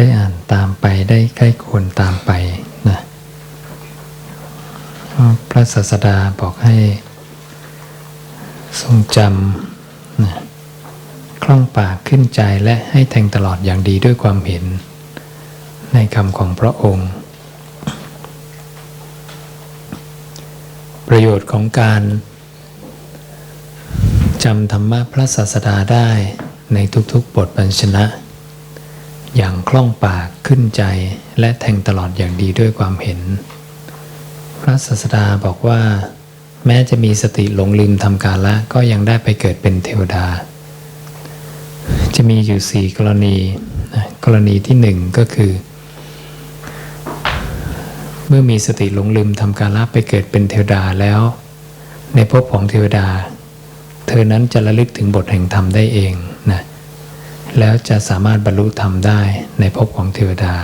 ได้อ่านตามไปได้ใกล้ควรตามไปนะพระศาสดาบอกให้ ทรงจำนะคล่องปากขึ้นใจและให้แทงตลอดอย่างดีด้วยความเห็น ในคำของพระองค์ ประโยชน์ของการจำธรรมะพระศาสดาได้ในทุกๆบทบัญชนะ อย่างคล่องปากขึ้นใจและแทงตลอดอย่างดีด้วยความเห็น พระศาสดาบอกว่า แม้จะมีสติหลงลืมทำกาละก็ยังได้ไปเกิดเป็นเทวดา จะมีอยู่สี่กรณีกรณีที่หนึ่งก็คือ เมื่อมีสติหลงลืมทำกาละไปเกิดเป็นเทวดาแล้ว ในภพของเทวดา เธอนั้นจะระลึกถึงบทแห่งธรรมได้เองนะ แล้วจะสามารถบรรลุธรรมได้ในภพของเทวดา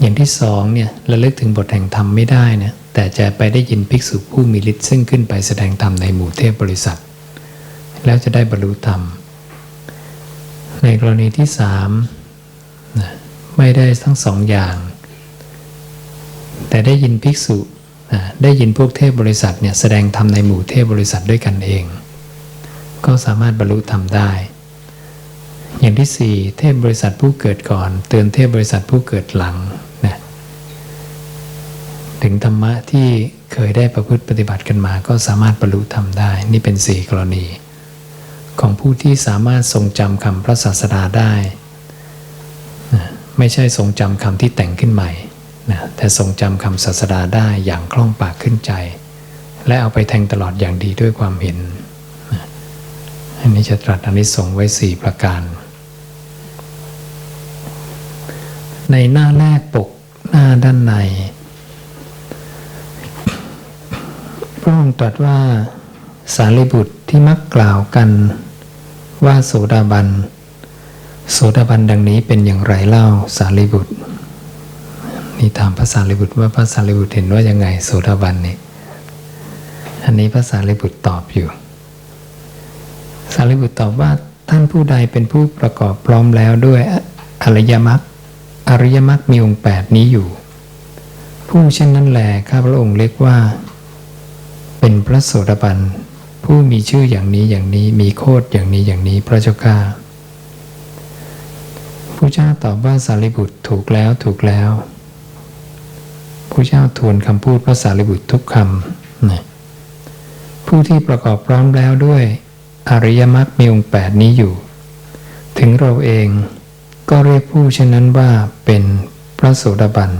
อย่างที่สองเนี่ยระลึกถึงบทแห่งธรรมไม่ได้เนี่ยแต่จะไปได้ยินภิกษุผู้มีฤทธิ์ซึ่งขึ้นไปแสดงธรรมในหมู่เทพบริษัท แล้วจะได้บรรลุธรรม ในกรณีที่สามไม่ได้ทั้งสองอย่าง แต่ได้ยินภิกษุได้ยินพวกเทพบริษัทเนี่ยแสดงธรรมในหมู่เทพบริษัทด้วยกันเอง ก็สามารถบรรลุธรรมได้ อย่างที่สี่เทพบริษัทผู้เกิดก่อน เตือนเทพบริษัทผู้เกิดหลังนะถึงธรรมะที่เคยได้ประพฤติปฏิบัติกันมา ก็สามารถบรรลุธรรมได้ นี่เป็นสี่กรณี ของผู้ที่สามารถทรงจำคำพระศาสดาได้นะไม่ใช่ทรงจำคำที่แต่งขึ้นใหม่นะแต่ทรงจำคำศาสดาได้อย่างคล่องปากขึ้นใจ และเอาไปแทงตลอดอย่างดีด้วยความเห็นนะอันนี้จะตรัสอนิสงส์ไว้สี่ประการ ในหน้าแรกปกหน้าด้านใน พระองค์ตรัสว่าสารีบุตรที่มักกล่าวกันว่าโสดาบัน โสดาบันดังนี้เป็นอย่างไรเล่าสารีบุตรนี่ถามพระสารีบุตรว่าพระสารีบุตรเห็นว่ายังไงโสดาบันนี่อันนี้พระสารีบุตรตอบอยู่สารีบุตรตอบว่าท่านผู้ใดเป็นผู้ประกอบพร้อมแล้วด้วยอริยมรรค อริยมรรคมีองค์แปดนี้อยู่ ผู้เช่นนั้นแหลข้าพระองค์เรียกว่า เป็นพระโสดาบันผู้มีชื่ออย่างนี้อย่างนี้มีโคดอย่างนี้อย่างนี้พระเจ้าข้าผู้เจ้าตอบว่าสารีบุตรถูกแล้วถูกแล้วผู้เจ้าทวนคำพูดพระสารีบุตรทุกคำนะผู้ที่ประกอบพร้อมแล้วด้วย อริยมรรคมีองค์แปดนี้อยู่ ถึงเราเอง ก็เรียกผู้เช่นนั้นว่าเป็นพระโสดาบัน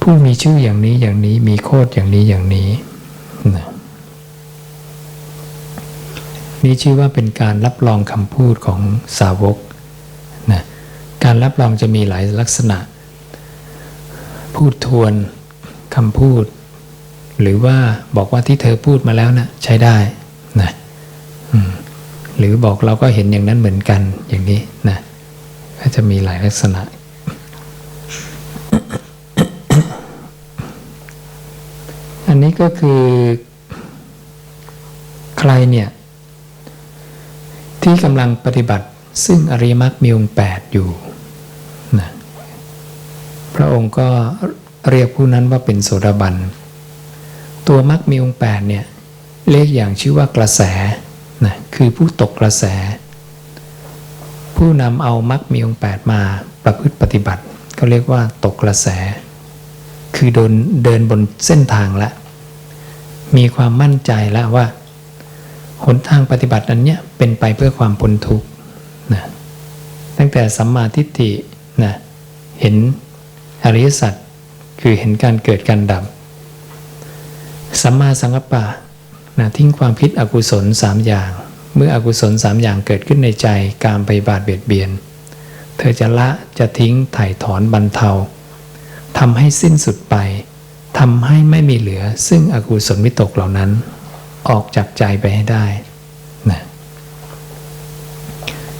ผู้มีชื่ออย่างนี้อย่างนี้มีโคดอย่างนี้อย่างนี้นะนี่ชื่อว่าเป็นการรับรองคำพูดของสาวกนะการรับรองจะมีหลายลักษณะ พูดทวนคำพูด หรือว่าบอกว่าที่เธอพูดมาแล้วนะใช้ได้นะหรือบอกเราก็เห็นอย่างนั้นเหมือนกันอย่างนี้นะ จะมีหลายลักษณะ อันนี้ก็คือใครเนี่ย ที่กำลังปฏิบัติซึ่งอริมรรคมีองค์แปดอยู่นะพระองค์ก็เรียกผู้นั้นว่าเป็นโสดาบัน ตัวมรรคมีองค์แปดเนี่ยเรียกอย่างชื่อว่ากระแสนะคือผู้ตกกระแส ผู้นำเอามรรคมีองค์แปดมาประพฤติปฏิบัติก็เรียกว่าตกกระแส คือเดินเดินบนเส้นทางละ มีความมั่นใจแล้วว่าหนทางปฏิบัติอันเนี้ยเป็นไปเพื่อความพ้นทุกข์นะตั้งแต่สัมมาทิฏฐินะเห็นอริยสัจคือเห็นการเกิดการดับสัมมาสังกัปปะนะทิ้งความคิดอกุศลสามอย่าง เมื่ออกุศลสามอย่างเกิดขึ้นในใจการไปบาดเบียดเบียน เธอจะละจะทิ้งถ่ายถอนบรรเทาทำให้สิ้นสุดไปทำให้ไม่มีเหลือ ซึ่งอกุศลวิตกเหล่านั้น ออกจากใจไปให้ได้นะ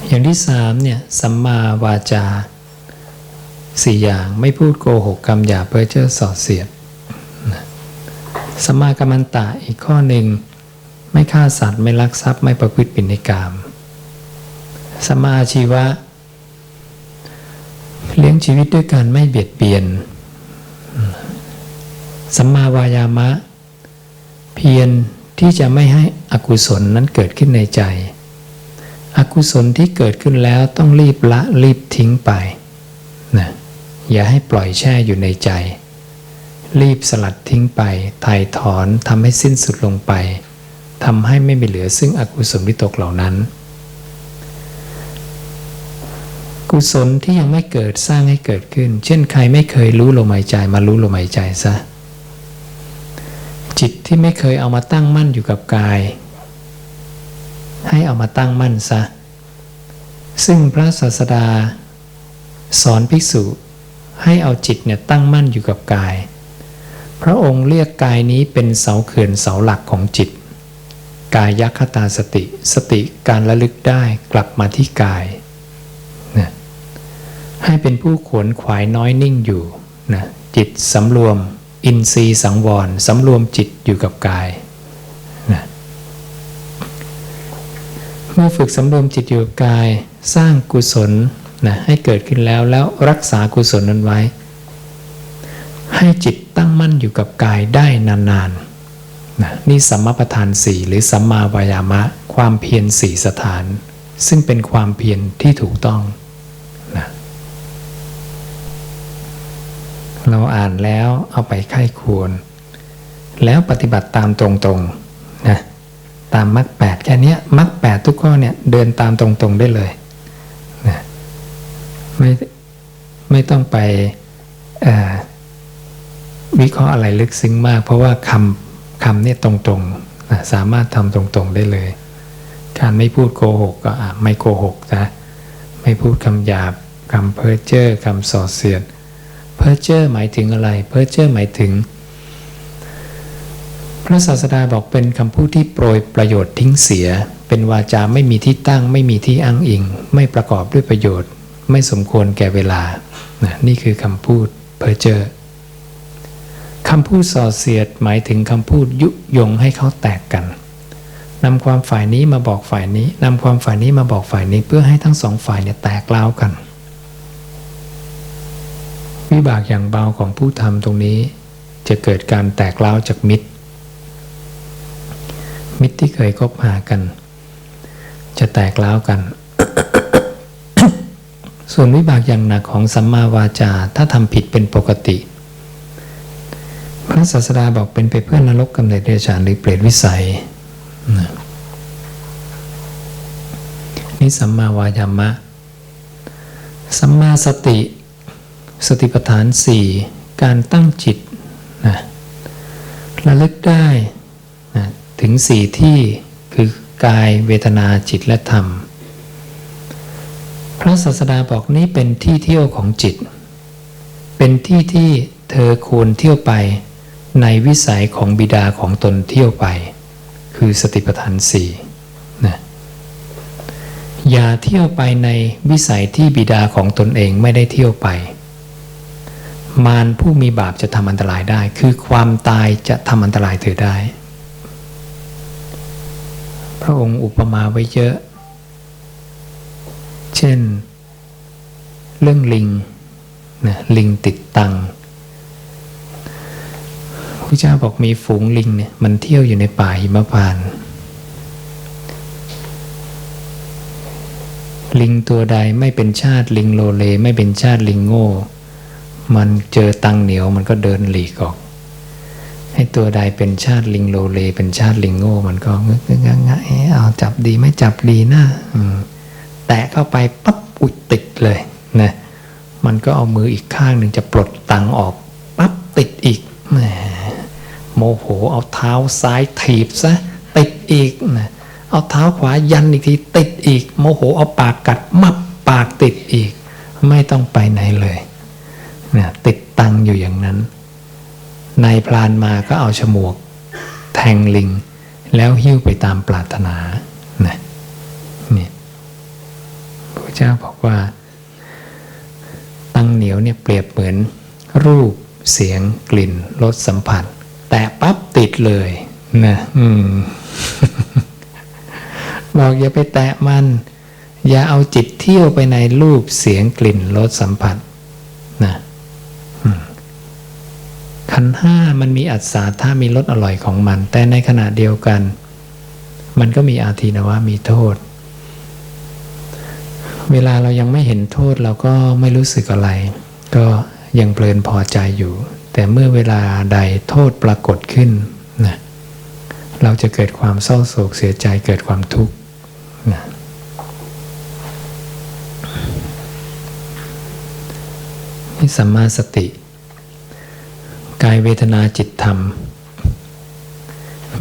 อย่างที่สามเนี่ยสัมมาวาจาสี่อย่างไม่พูดโกหกกรรมหยาเพ้อเจ้อส่อเสียดนะสมากรรมันตะอีกข้อหนึ่ง ไม่ฆ่าสัตว์ไม่ลักทรัพย์ไม่ประพฤติผิดในกาม สมาชีวะ เลี้ยงชีวิตด้วยการไม่เบียดเบียนสัมมาวายามะ เพียรที่จะไม่ให้อกุศลนั้นเกิดขึ้นในใจ อกุศลที่เกิดขึ้นแล้วต้องรีบละรีบทิ้งไปนะอย่าให้ปล่อยแช่อยู่ในใจ รีบสลัดทิ้งไป ถ่ายถอนทำให้สิ้นสุดลงไป ทำให้ไม่มีเหลือซึ่งอกุศลวิตกเหล่านั้น กุศลที่ยังไม่เกิดสร้างให้เกิดขึ้น เช่นใครไม่เคยรู้ลมหายใจมารู้ลมหายใจซะจิตที่ไม่เคยเอามาตั้งมั่นอยู่กับกาย ให้เอามาตั้งมั่นซะ ซึ่งพระศาสดา สอนภิกษุให้เอาจิตเนี่ยตั้งมั่นอยู่กับกาย พระองค์เรียกกายนี้เป็นเสาเขื่อนเสาหลักของจิต กายยัคตาสติ สติการระลึกได้กลับมาที่กายนะให้เป็นผู้ขวนขวายน้อยนิ่งอยู่นะจิตสำรวมอินทรีย์สังวรสำรวมจิตอยู่กับกายนะเมื่อฝึกสำรวมจิตอยู่กับกาย สร้างกุศลนะให้เกิดขึ้นแล้วแล้วรักษากุศลนั้นไว้ ให้จิตตั้งมั่นอยู่กับกายได้นานๆ นะนี่สัมมาประธานสี่หรือสัมมาวายามะ ความเพียรสี่สถาน ซึ่งเป็นความเพียรที่ถูกต้องนะเราอ่านแล้วเอาไปไข้ควร แล้วปฏิบัติตามตรงๆนะตามมรรคแปดแค่นี้มรรคแปดทุกข้อเนี่ยเดินตามตรงๆได้เลยนะไม่ไม่ต้องไปวิเคราะห์อะไรลึกซึ้งมาก เพราะว่าคำ คำเนี่ยตรงๆ สามารถทำตรงๆได้เลย การไม่พูดโกหกก็ไม่โกหกนะไม่พูดคำหยาบคำเพ้อเจ้อคำส่อเสียด เพ้อเจ้อหมายถึงอะไร เพ้อเจ้อหมายถึง พระศาสดาบอกเป็นคำพูดที่โปรยประโยชน์ทิ้งเสีย เป็นวาจาไม่มีที่ตั้ง ไม่มีที่อ้างอิง ไม่ประกอบด้วยประโยชน์ ไม่สมควรแก่เวลา นี่คือคำพูดเพ้อเจ้อ คำพูดส่อเสียดหมายถึงคำพูดยุยงให้เขาแตกกันนำความฝ่ายนี้มาบอกฝ่ายนี้นำความฝ่ายนี้มาบอกฝ่ายนี้เพื่อให้ทั้งสองฝ่ายเนี่ยแตกเล้ากัน วิบากอย่างเบาของผู้ทำตรงนี้ จะเกิดการแตกเล้าจากมิตร มิตรที่เคยคบหากัน จะแตกเล้ากัน ส่วนวิบากอย่างหนักของสัมมาวาจาถ้าทำผิดเป็นปกติ พระศาสดาบอกเป็นไปเพื่อนนรกกำเนิดเดชานหรือเปรตวิสัยนี่สัมมาวายามะ สัมมาสติ สติปัฏฐานสี่การตั้งจิตนะระลึกได้นะถึงสี่ที่คือกายเวทนาจิตและธรรม พระศาสดาบอกนี่เป็นที่เที่ยวของจิต เป็นที่ที่เธอควรเที่ยวไป ในวิสัยของบิดาของตนเที่ยวไป คือสติปัฏฐานสี่นะอย่าเที่ยวไปในวิสัยที่บิดาของตนเองไม่ได้เที่ยวไป มารผู้มีบาปจะทำอันตรายได้ คือความตายจะทำอันตรายเธอได้ พระองค์อุปมาไว้เยอะ เช่น เรื่องลิงนะลิงติดตัง ระเจ้าบอกมีฝูงลิงเนี่ยมันเที่ยวอยู่ในป่าหิมพานต์ลิงตัวใดไม่เป็นชาติลิงโลเล ไม่เป็นชาติลิงโง่ มันเจอตังเหนียวมันก็เดินหลีกออก ให้ตัวใดเป็นชาติลิงโลเล เป็นชาติลิงโง่ มันก็งึกงะงะเอาจับดีไม่จับดีนะแตะเข้าไปปั๊บอุดติดเลยนะมันก็เอามืออีกข้างหนึ่งจะปลดตังออกปั๊บติดอีกแหม โมโหเอาเท้าซ้ายถีบซะติดอีกนะเอาเท้าขวายันอีกทีติดอีก โมโหเอาปากกัดมับปากติดอีก ไม่ต้องไปไหนเลยนะติดตังอยู่อย่างนั้นนายพรานมาก็เอาฉมวก แทงลิง แล้วหิ้วไปตามปรารถนานะนี่พระเจ้าบอกว่า ตังเหนียวเนี่ยเปรียบเหมือนรูปเสียงกลิ่นรสสัมผัส ปิดเลยนะอบอกอย่าไปแตะมัน อย่าเอาจิตเที่ยวไปในรูปเสียงกลิ่นรสสัมผัสนะขันห้ามันมีอัศาถ้ามีรสอร่อยของมัน แต่ในขณะเดียวกัน มันก็มีอาทีนะว่ามีโทษ เวลาเรายังไม่เห็นโทษเราก็ไม่รู้สึกอะไร ก็ยังเพลินพอใจอยู่ แต่เมื่อเวลาใดโทษปรากฏขึ้นนะเราจะเกิดความเศร้าโศกเสียใจเกิดความทุกข์นะนี่สัมมาสติ กายเวทนาจิตธรรม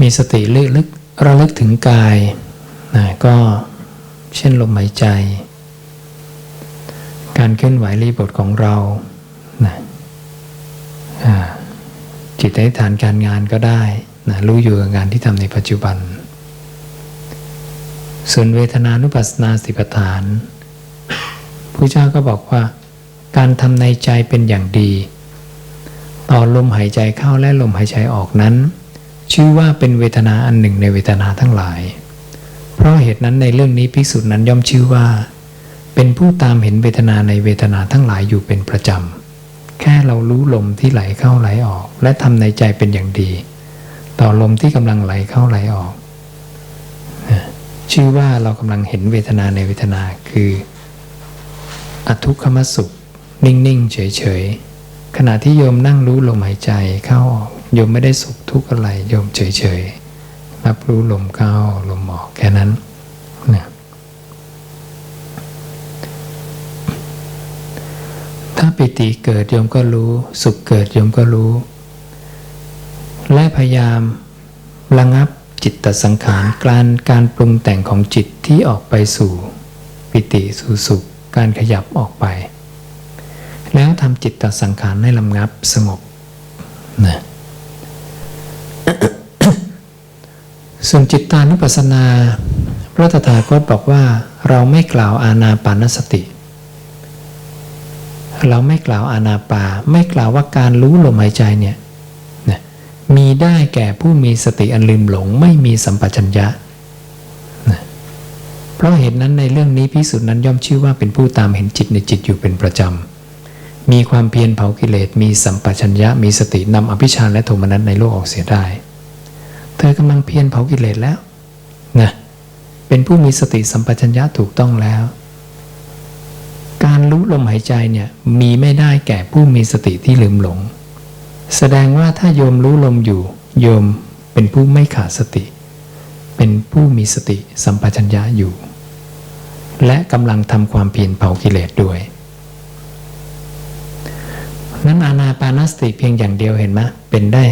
มีสติลึกลึกระลึกถึงกายนะก็เช่นลมหายใจ การเคลื่อนไหวรีบทของเรานะ จิตอธิษฐานการงานก็ได้นะรู้อยู่กับงานที่ทำในปัจจุบัน ส่วนเวทนานุปัสสนาสิปฐานพระเจ้าก็บอกว่า การทำในใจเป็นอย่างดี ต่อลมหายใจเข้าและลมหายใจออกนั้น ชื่อว่าเป็นเวทนาอันหนึ่งในเวทนาทั้งหลาย เพราะเหตุนั้นในเรื่องนี้ภิกษุนั้นย่อมชื่อว่า เป็นผู้ตามเห็นเวทนาในเวทนาทั้งหลายอยู่เป็นประจำ แค่เรารู้ลมที่ไหลเข้าไหลออก และทำในใจเป็นอย่างดี ต่อลมที่กำลังไหลเข้าไหลออกชื่อว่าเรากำลังเห็นเวทนาในเวทนาคือ อทุกขมสุข นิ่งๆ เฉยๆ ขณะที่โยมนั่งรู้ลมหายใจเข้าออกโยมไม่ได้สุขทุกข์อะไรโยมเฉยๆ รับรู้ลมเข้าลมออกแค่นั้น ปิติเกิดโยมก็รู้ สุขเกิดโยมก็รู้ และพยายามระงับจิตตสังขารการการปรุงแต่งของจิตที่ออกไปสู่ปิติสู่สุข การขยับออกไป แล้วทำจิตตสังขารให้ลำงับสงบนะส่วนจิตตานุปัสสนา พระตถาคตบอกว่าเราไม่กล่าวอาณาปานสติเเราไม่กล่าวอาณาปา ไม่กล่าวว่าการรู้ลมหายใจเนี่ยนะมีได้แก่ผู้มีสติอันลืมหลง ไม่มีสัมปชัญญะนะเพราะเหตุนั้นในเรื่องนี้พิสุทธินั้นย่อมชื่อว่าเป็นผู้ตามเห็นจิตในจิตอยู่เป็นประจำ มีความเพียรเผากิเลส มีสัมปชัญญะ มีสตินำอภิชาและโทมนัสในโลกออกเสียได้ เธอกำลังเพียรเผากิเลสแล้วนะเป็นผู้มีสติสัมปชัญญะถูกต้องแล้ว การรู้ลมหายใจเนี่ยมีไม่ได้แก่ผู้มีสติที่ลืมหลง แสดงว่าถ้าโยมรู้ลมอยู่ โยมเป็นผู้ไม่ขาดสติ เป็นผู้มีสติสัมปชัญญะอยู่ และกำลังทำความเพียรเผากิเลสด้วยนั้นอานาปานสติเพียงอย่างเดียวเห็นไหมเป็นได้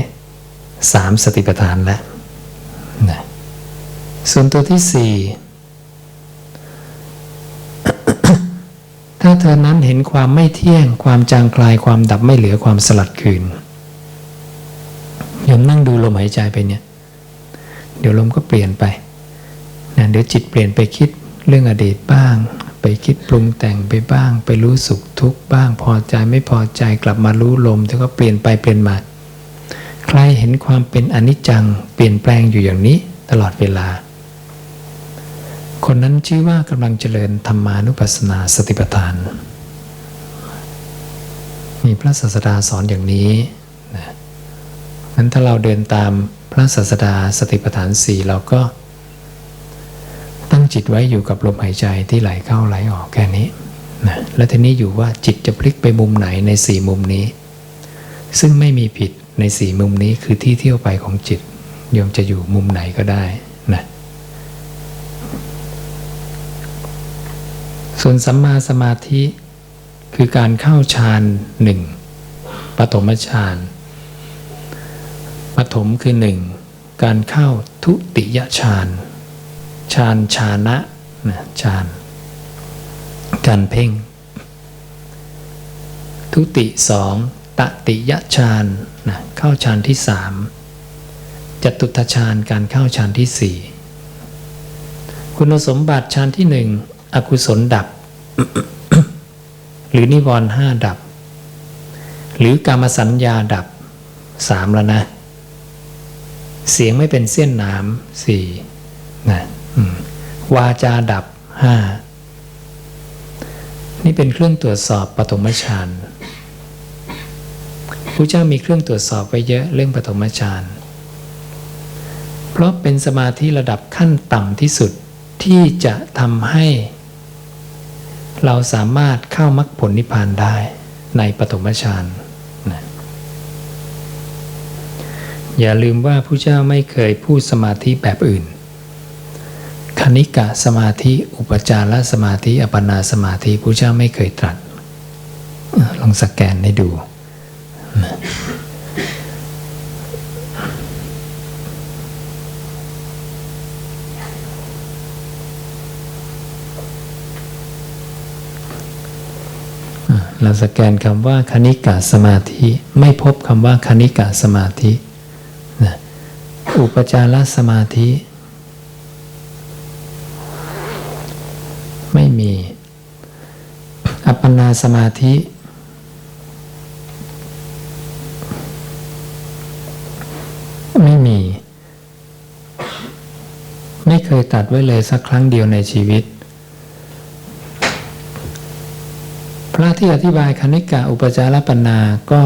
สามสติปัฏฐานแล้วนะส่วนตัวที่สี่ ถ้า เธอนั้นเห็นความไม่เที่ยง ความจางคลายความดับไม่เหลือความสลัดคืนโยมนั่งดูลมหายใจไปเนี่ย เดี๋ยวลมก็เปลี่ยนไปนะเดี๋ยวจิตเปลี่ยนไปคิดเรื่องอดีตบ้าง ไปคิดปรุงแต่งไปบ้าง ไปรู้สุขทุกข์บ้าง พอใจไม่พอใจกลับมารู้ลมแล้วก็เปลี่ยนไปเปลี่ยนมา ใครเห็นความเป็นอนิจจัง เปลี่ยนแปลงอยู่อย่างนี้ตลอดเวลา คนนั้นชื่อว่ากำลังเจริญธรรมานุปัสสนาสติปัฏฐาน มีพระศาสดาสอนอย่างนี้นะงั้นถ้าเราเดินตามพระศาสดาสติปัฏฐานสี่เราก็ ตั้งจิตไว้อยู่กับลมหายใจที่ไหลเข้าไหลออกแค่นี้นะแล้วทีนี้อยู่ว่าจิตจะพลิกไปมุมไหนในสี่มุมนี้ ซึ่งไม่มีผิดในสี่มุมนี้คือที่เที่ยวไปของจิตโยมจะอยู่มุมไหนก็ได้ ส่วนสัมมาสมาธิคือการเข้าฌานหนึ่งปฐมฌานปฐมคือหนึ่งการเข้าทุติยฌานฌานชานะนะฌานการเพ่ง ทุติสองตติยฌานนะเข้าฌานที่สามจตุตฌานการเข้าฌานที่สี่คุณสมบัติฌานที่หนึ่ง อกุศลดับ หรือนิวรณ์ห้าดับ หรือกามสัญญาดับสามแล้วนะ เสียงไม่เป็นเส้นน้ำสี่นะวาจาดับห้านี่เป็นเครื่องตรวจสอบปฐมฌานระเจ้ามีเครื่องตรวจสอบไว้เยอะเรื่องปฐมฌานเพราะเป็นสมาธิระดับขั้นต่ำที่สุดที่จะทำให้ เราสามารถเข้ามรรคผลนิพพานได้ในปฐมฌานนะอย่าลืมว่าผู้เจ้าไม่เคยพูดสมาธิแบบอื่น คณิกะสมาธิ อุปจารสมาธิ อัปนาสมาธิผู้เจ้าไม่เคยตรัส ลองสแกนให้ดูนะ เราสแกนคำว่าคณิกะสมาธิ ไม่พบคำว่าคณิกะสมาธินะอุปจารสมาธิ ไม่มี อัปปนาสมาธิ ไม่มี ไม่เคยตัดไว้เลยสักครั้งเดียวในชีวิต ระที่อธิบายคณิกะอุปจารปัญนาก็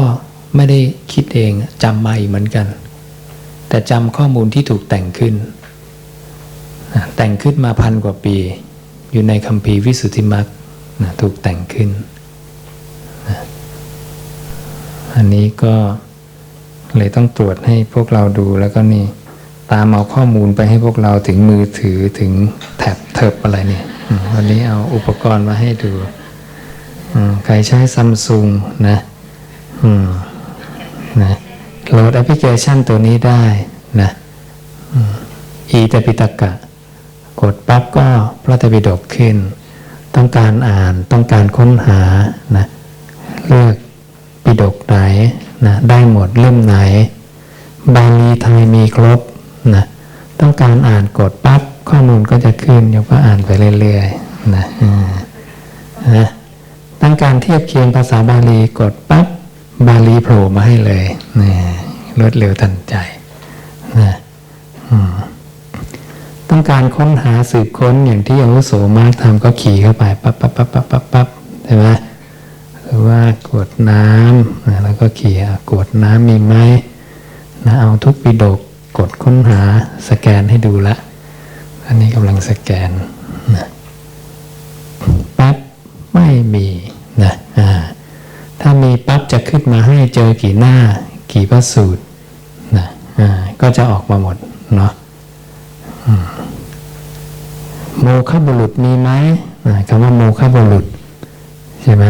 ไม่ได้คิดเองจำมาอีกเหมือนกัน แต่จำข้อมูลที่ถูกแต่งขึ้น แต่งขึ้นมาพันกว่าปี อยู่ในคัมภีร์วิสุทธิมรรคถูกแต่งขึ้น อันนี้ก็เลยต้องตรวจให้พวกเราดูแล้วก็นี่ ตามเอาข้อมูลไปให้พวกเราถึงมือถือถึงแท็บเทิบอะไรเนี่ยวันนี้เอาอุปกรณ์มาให้ดู ใครใช้ซัมซุงนะนะโหลดแอปพลิเคชันตัวนี้ได้นะอีตปิตกะ กดปั๊บก็พระไตรปิฎกขึ้น ต้องการอ่านต้องการค้นหานะเลือกปิฎกไหนนะได้หมดเล่มไหน บาลีไทยมีครบนะต้องการอ่านกดปั๊บข้อมูลก็จะขึ้นโยมก็อ่านไปเรื่อยๆนะนะ ต้องการเทียบเคียงภาษาบาลีกดปั๊บบาลีโผล่มาให้เลยนะรวดเร็วทันใจนะต้องการค้นหาสืบค้นอย่างที่อาวุโสมากทำก็ขี่เข้าไปปั๊บปั๊บปั๊บปั๊บปั๊บปั๊บใช่ไหมหรือว่ากวดน้ำนะแล้วก็ขี่กวดน้ำมีไหมนะเอาทุกปิดกกดค้นหาสแกนให้ดูละ อันนี้กำลังสแกนนะปั๊บไม่มี นะอ่าถ้ามีปั๊บจะขึ้นมาให้เจอกี่หน้า กี่พระสูตรนะอ่าก็จะออกมาหมดเนาะโมฆะบุรุษมีไหมคำว่าโมฆะบุรุษใช่ไหม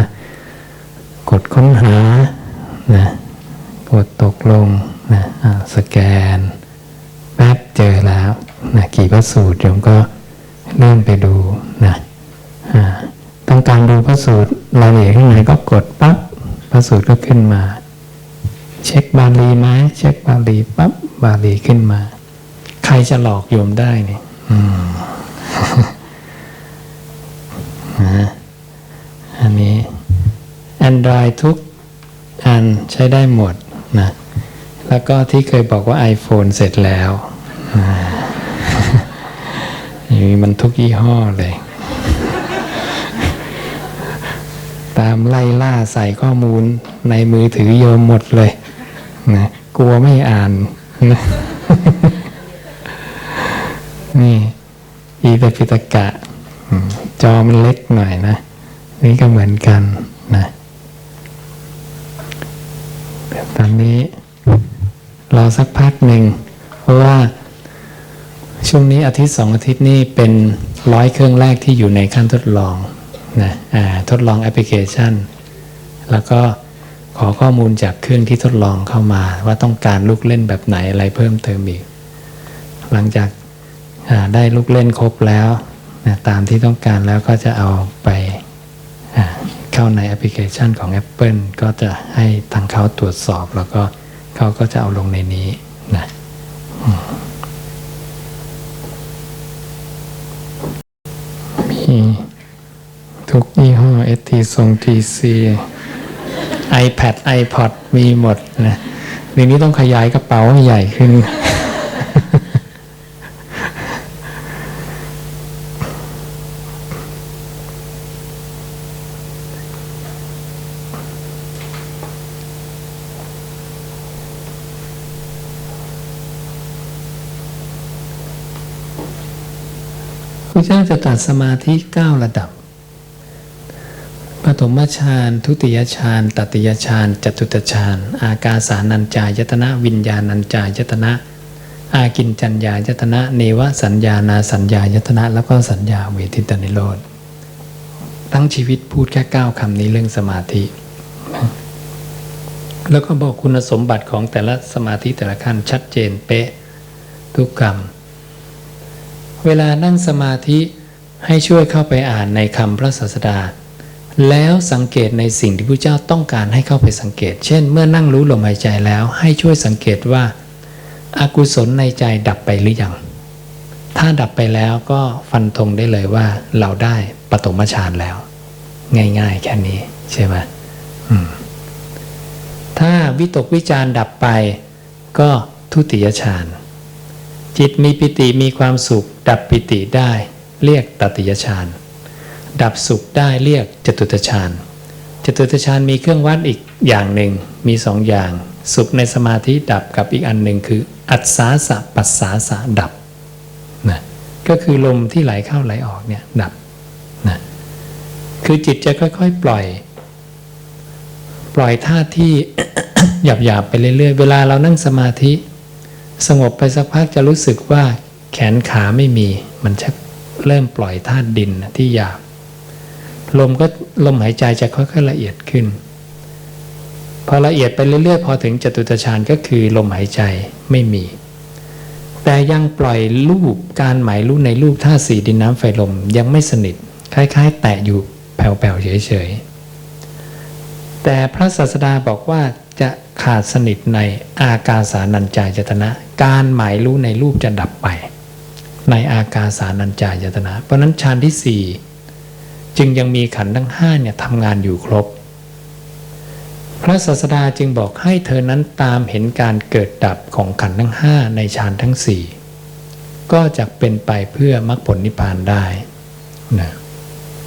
กดค้นหานะกดตกลงนะสแกนแป๊บเจอแล้วนะกี่พระสูตรโยมก็เลื่อนไปดูนะอ่า ต้องการดูพระสูตรรายละเอียดข้างในก็กดปั๊บพระสูตรก็ขึ้นมา เช็คบาลีไหมเช็คบาลีปั๊บบาลีขึ้นมา ใครจะหลอกโยมได้เนี่ยอันนี้ Android ทุกอันใช้ได้หมดนะ แล้วก็ที่เคยบอกว่า iPhone เสร็จแล้วมันทุกยี่ห้อเลย ตามไล่ล่าใส่ข้อมูลในมือถือโยมหมดเลยนะกลัวไม่อ่านนะนี่อีตปิตกะ จอมันเล็กหน่อยนะ นี่ก็เหมือนกันนะแต่ตอนนี้รอสักพักหนึ่ง เพราะว่าช่วงนี้อาทิตย์สองอาทิตย์นี่เป็นร้อยเครื่องแรกที่อยู่ในขั้นทดลอง นะทดลองแอปพลิเคชัน แล้วก็ขอข้อมูลจากเครื่องที่ทดลองเข้ามา ว่าต้องการลูกเล่นแบบไหนอะไรเพิ่มเติมอีก หลังจากได้ลูกเล่นครบแล้วนะตามที่ต้องการแล้วก็จะเอาไปเข้าในแอปพลิเคชันของ Apple ก็จะให้ทางเขาตรวจสอบแล้วก็เขาก็จะเอาลงในนี้นะอืมมี ทุกยี่ห้อเอทีทรงทีซีไอแพดไอพอดมีหมดนะเดี๋ยวนี้ต้องขยายกระเป๋าให้ใหญ่ขึ้น พระเจ้าจะตัดสมาธิเก้าระดับ ฐมฌานทุติยฌานตติยฌานจตุตฌานอากาสานัญจายตนะวิญญาณัญจายตนะ อากินจัญญายตนะ เนวสัญญานาสัญญายตนะ แล้วก็สัญญาเวทิตนิโรธทั้งชีวิตพูดแค่เก้าคำนี้เรื่องสมาธิ แล้วก็บอกคุณสมบัติของแต่ละสมาธิแต่ละขั้นชัดเจนเป๊ะทุกคำเวลานั่งสมาธิให้ช่วยเข้าไปอ่านในคำพระศาสดา แล้วสังเกตในสิ่งที่พระเจ้าต้องการให้เข้าไปสังเกต เช่น เมื่อนั่งรู้ลมหายใจแล้ว ให้ช่วยสังเกตว่าอากุศลในใจดับไปหรือยัง ถ้าดับไปแล้วก็ฟันธงได้เลยว่าเราได้ปฐมฌานแล้ว ง่าย ๆ แค่นี้ใช่ไหมมถ้าวิตกวิจารดับไป ก็ทุติยฌาน จิตมีปิติมีความสุข ดับปิติได้ เรียกตติยฌาน ดับสุขได้เรียกจตุตฌานจตุตฌานมีเครื่องวัดอีกอย่างหนึ่งมีสองอย่าง สุขในสมาธิดับกับอีกอันหนึ่งคือ อัศสาสะปัสสาสะดับนะก็คือลมที่ไหลเข้าไหลออกเนี่ยดับนะคือจิตจะค่อยๆ ปล่อย ปล่อยท่าที่หยาบๆไปเรื่อยๆ เวลาเรานั่งสมาธิ สงบไปสักพักจะรู้สึกว่าแขนขาไม่มี มันชักเริ่มปล่อยธาตุดินที่หยาบ ลมก็ลมหายใจจะค่อยๆละเอียดขึ้น พอละเอียดไปเรื่อยๆ พอถึงจตุตฌานก็คือลมหายใจไม่มี แต่ยังปล่อยรูปการหมายรูปในรูปธาสีดินน้ำไฟลมยังไม่สนิท คล้าย ๆ แตะอยู่แผ่วๆเฉยๆ แต่พระศาสดาบอกว่าจะขาดสนิทในอากาสานัญจายตนะ การหมายรู้ในรูปจะดับไป ในอากาสานัญจายตนะ เพราะนั้นฌานที่สี่ จึงยังมีขันทั้งห้าเนี่ยทำงานอยู่ครบ พระศาสดาจึงบอกให้เธอนั้นตามเห็นการเกิดดับของขันทั้งห้าในฌานทั้งสี่ก็จะเป็นไปเพื่อมรรคผลนิพพานได้นะ